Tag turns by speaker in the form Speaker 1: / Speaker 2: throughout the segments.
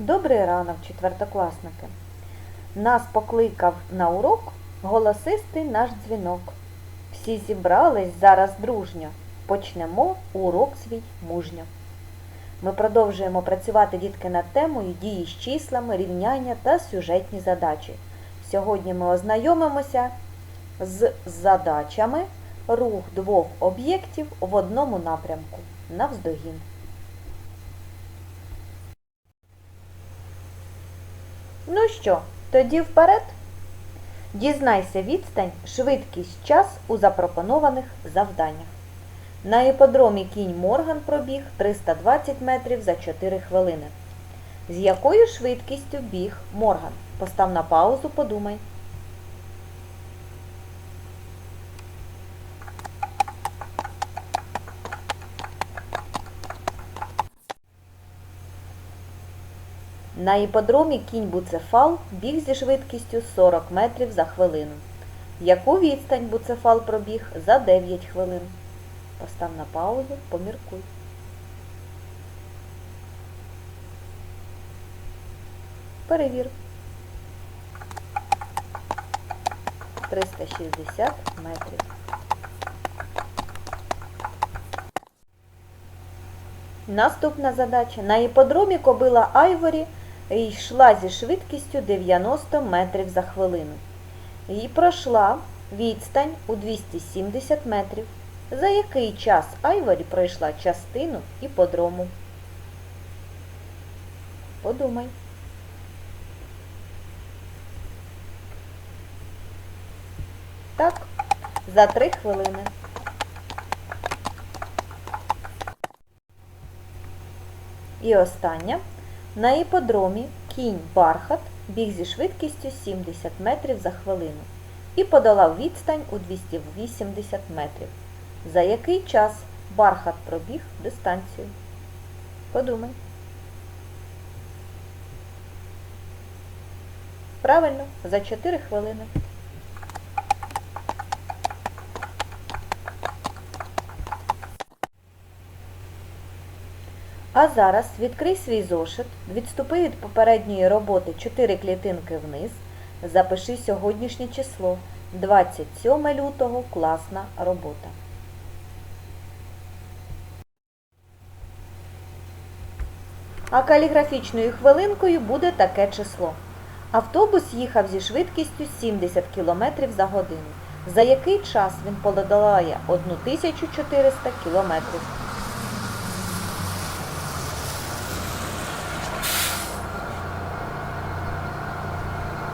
Speaker 1: Добрий ранок, четвертокласники. Нас покликав на урок голосистий наш дзвінок. Всі зібрались зараз дружньо. Почнемо урок свій мужньо. Ми продовжуємо працювати дітки над темою дії з числами, рівняння та сюжетні задачі. Сьогодні ми ознайомимося з задачами рух двох об'єктів в одному напрямку навздогін. Ну що, тоді вперед? Дізнайся відстань, швидкість, час у запропонованих завданнях. На іподромі кінь Морган пробіг 320 метрів за 4 хвилини. З якою швидкістю біг Морган? Постав на паузу, подумай. На іподромі кінь Буцефал біг зі швидкістю 40 метрів за хвилину. Яку відстань Буцефал пробіг за 9 хвилин? Постав на паузу, поміркуй. Перевір. 360 метрів. Наступна задача. На іподромі кобила Айворі йшла зі швидкістю 90 метрів за хвилину. І пройшла відстань у 270 метрів. За який час Айворі пройшла частину іподрому? Подумай. Так, за 3 хвилини. І остання. На іподромі кінь Бархат біг зі швидкістю 70 метрів за хвилину і подолав відстань у 280 метрів. За який час Бархат пробіг дистанцію? Подумай. Правильно, за 4 хвилини. А зараз відкрий свій зошит, відступи від попередньої роботи 4 клітинки вниз, запиши сьогоднішнє число 27 лютого класна робота. А каліграфічною хвилинкою буде таке число. Автобус їхав зі швидкістю 70 км за годину. За який час він подолає 1400 км?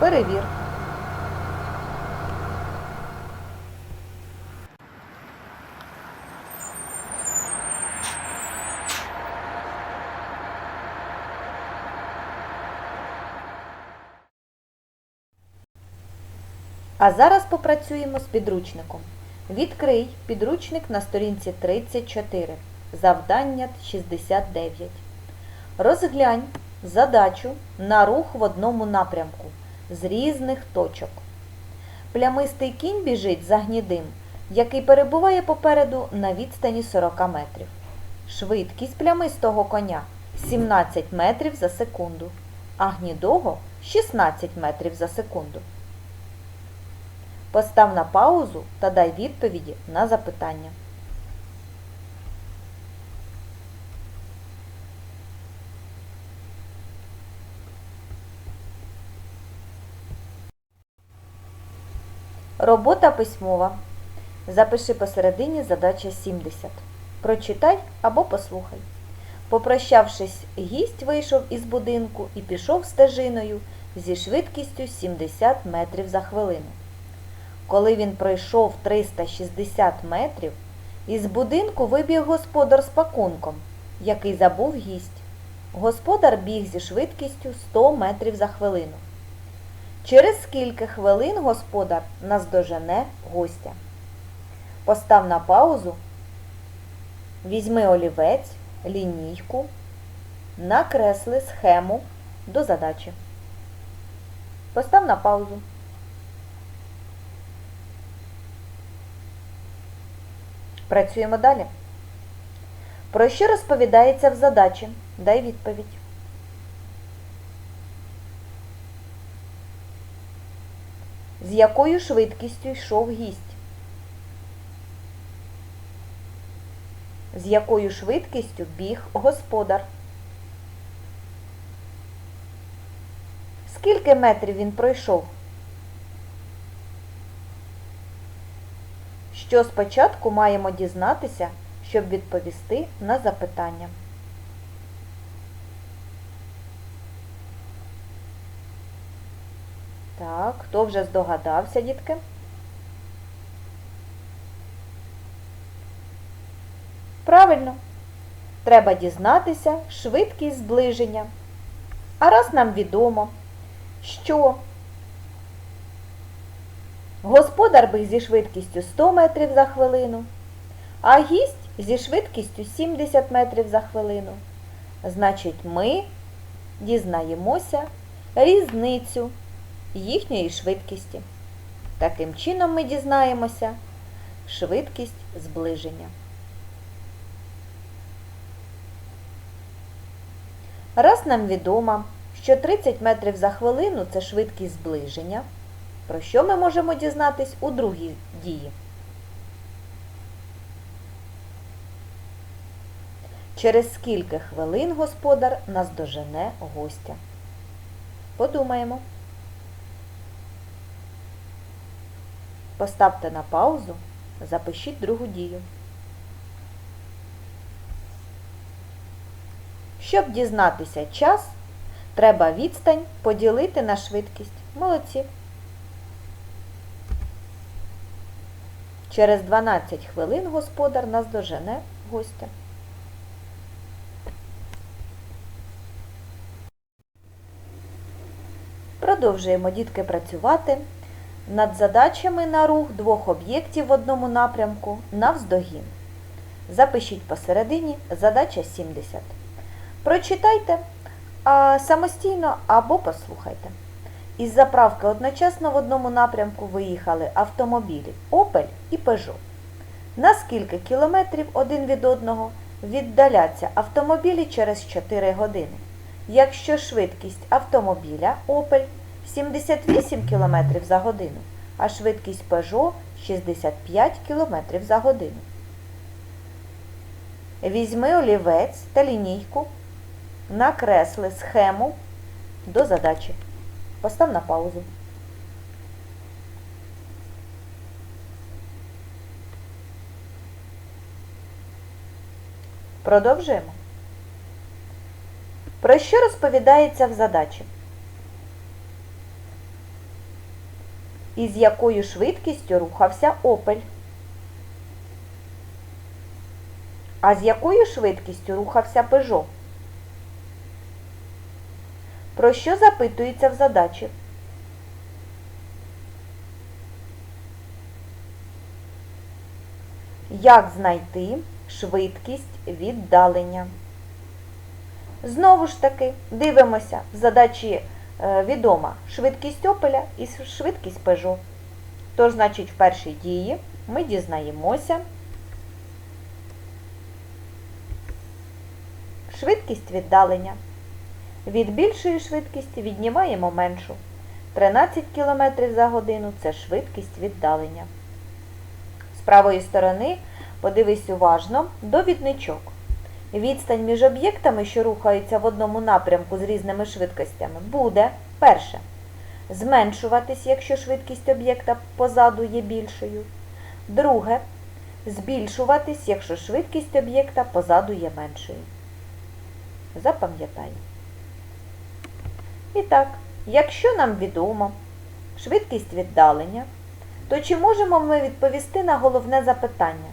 Speaker 1: Перевір. А зараз попрацюємо з підручником. Відкрий підручник на сторінці 34. Завдання 69. Розглянь задачу на рух в одному напрямку з різних точок. Плямистий кінь біжить за гнідим, який перебуває попереду на відстані 40 метрів. Швидкість плямистого коня 17 метрів за секунду, а гнідого 16 метрів за секунду. Постав на паузу та дай відповіді на запитання. Робота письмова. Запиши посередині задача 70. Прочитай або послухай. Попрощавшись, гість вийшов із будинку і пішов стежиною зі швидкістю 70 метрів за хвилину. Коли він пройшов 360 метрів, із будинку вибіг господар з пакунком, який забув гість. Господар біг зі швидкістю 100 метрів за хвилину. Через скільки хвилин господар наздожене гостя. Постав на паузу, візьми олівець, лінійку, накресли схему до задачі. Постав на паузу. Працюємо далі. Про що розповідається в задачі? Дай відповідь. З якою швидкістю йшов гість? З якою швидкістю біг господар? Скільки метрів він пройшов? Що спочатку маємо дізнатися, щоб відповісти на запитання? Так, хто вже здогадався, дітки? Правильно. Треба дізнатися швидкість зближення. А раз нам відомо, що господар біг зі швидкістю 100 метрів за хвилину, а гість зі швидкістю 70 метрів за хвилину. Значить, ми дізнаємося різницю їхньої швидкості. Таким чином ми дізнаємося швидкість зближення. Раз нам відомо, що 30 метрів за хвилину це швидкість зближення, про що ми можемо дізнатись у другій дії? Через скільки хвилин господар наздожене гостя? Подумаємо. Поставте на паузу, запишіть другу дію. Щоб дізнатися час, треба відстань поділити на швидкість. Молодці. Через 12 хвилин господар наздожене гостя. Продовжуємо, дітки, працювати над задачами на рух двох об'єктів в одному напрямку навздогін. Запишіть посередині задача 70. Прочитайте а, самостійно або послухайте. Із заправки одночасно в одному напрямку виїхали автомобілі Opel і Peugeot. На скільки кілометрів один від одного віддаляться автомобілі через 4 години? Якщо швидкість автомобіля Opel 78 км за годину, а швидкість Peugeot 65 км за годину. Візьми олівець та лінійку, накресли схему до задачі. Постав на паузу. Продовжуємо. Про що розповідається в задачі? Із якою швидкістю рухався Опель? А з якою швидкістю рухався Пежо? Про що запитується в задачі? Як знайти швидкість віддалення? Знову ж таки, дивимося в задачі відома швидкість опеля і швидкість Peugeot. Тож, значить, в першій дії ми дізнаємося швидкість віддалення. Від більшої швидкості віднімаємо меншу. 13 км за годину це швидкість віддалення. З правої сторони подивись уважно довідничок. Відстань між об'єктами, що рухаються в одному напрямку з різними швидкостями, буде перше. Зменшуватись, якщо швидкість об'єкта позаду є більшою. Друге. Збільшуватись, якщо швидкість об'єкта позаду є меншою. Запам'ятай. І так, якщо нам відомо швидкість віддалення, то чи можемо ми відповісти на головне запитання?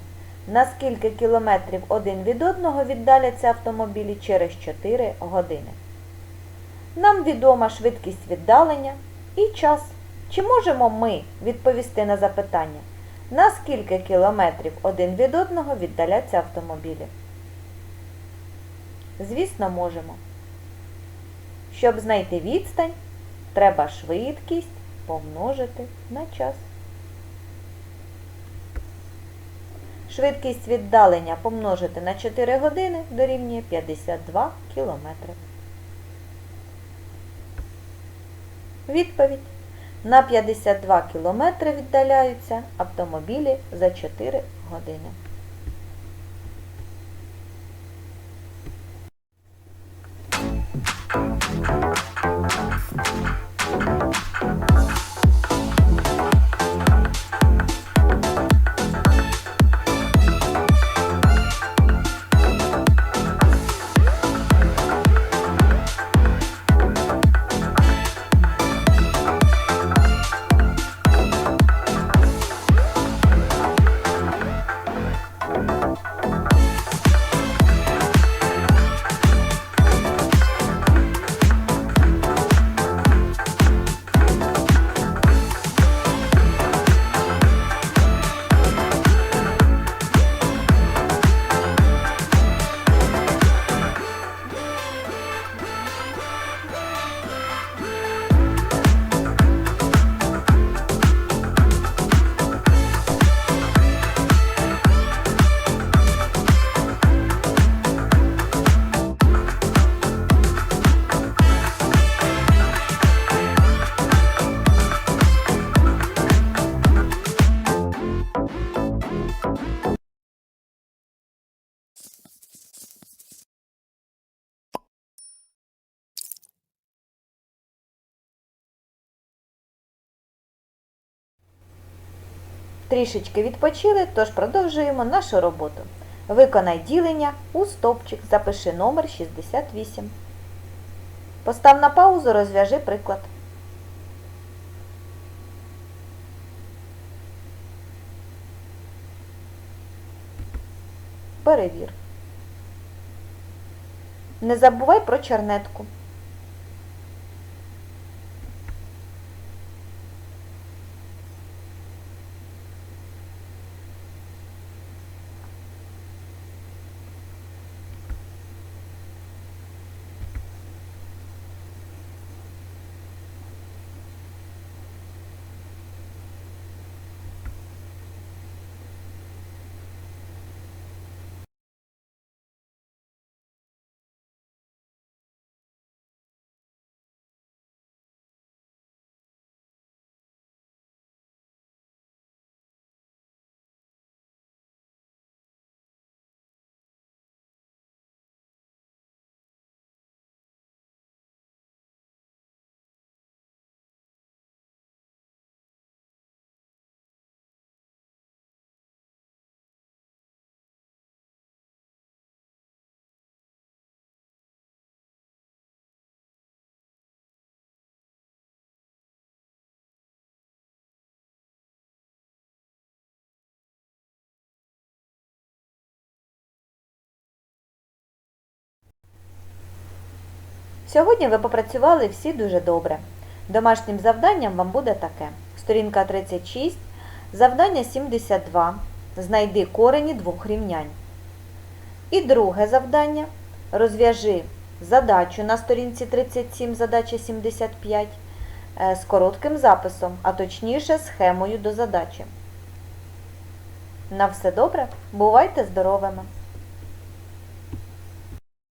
Speaker 1: На скільки кілометрів один від одного віддаляться автомобілі через 4 години? Нам відома швидкість віддалення і час. Чи можемо ми відповісти на запитання, на скільки кілометрів один від одного віддаляться автомобілі? Звісно, можемо. Щоб знайти відстань, треба швидкість помножити на час. Швидкість віддалення помножити на 4 години дорівнює 52 км. Відповідь. На 52 кілометри віддаляються автомобілі за 4 години. Трішечки відпочили, тож продовжуємо нашу роботу. Виконай ділення у стовпчик, запиши номер 68. Постав на паузу, розв'яжи приклад. Перевір. Не забувай про чернетку. Сьогодні ви попрацювали всі дуже добре. Домашнім завданням вам буде таке. Сторінка 36, завдання 72. Знайди корені двох рівнянь. І друге завдання. Розв'яжи задачу на сторінці 37, задача 75 е, з коротким записом, а точніше схемою до задачі. На все добре, бувайте здоровими!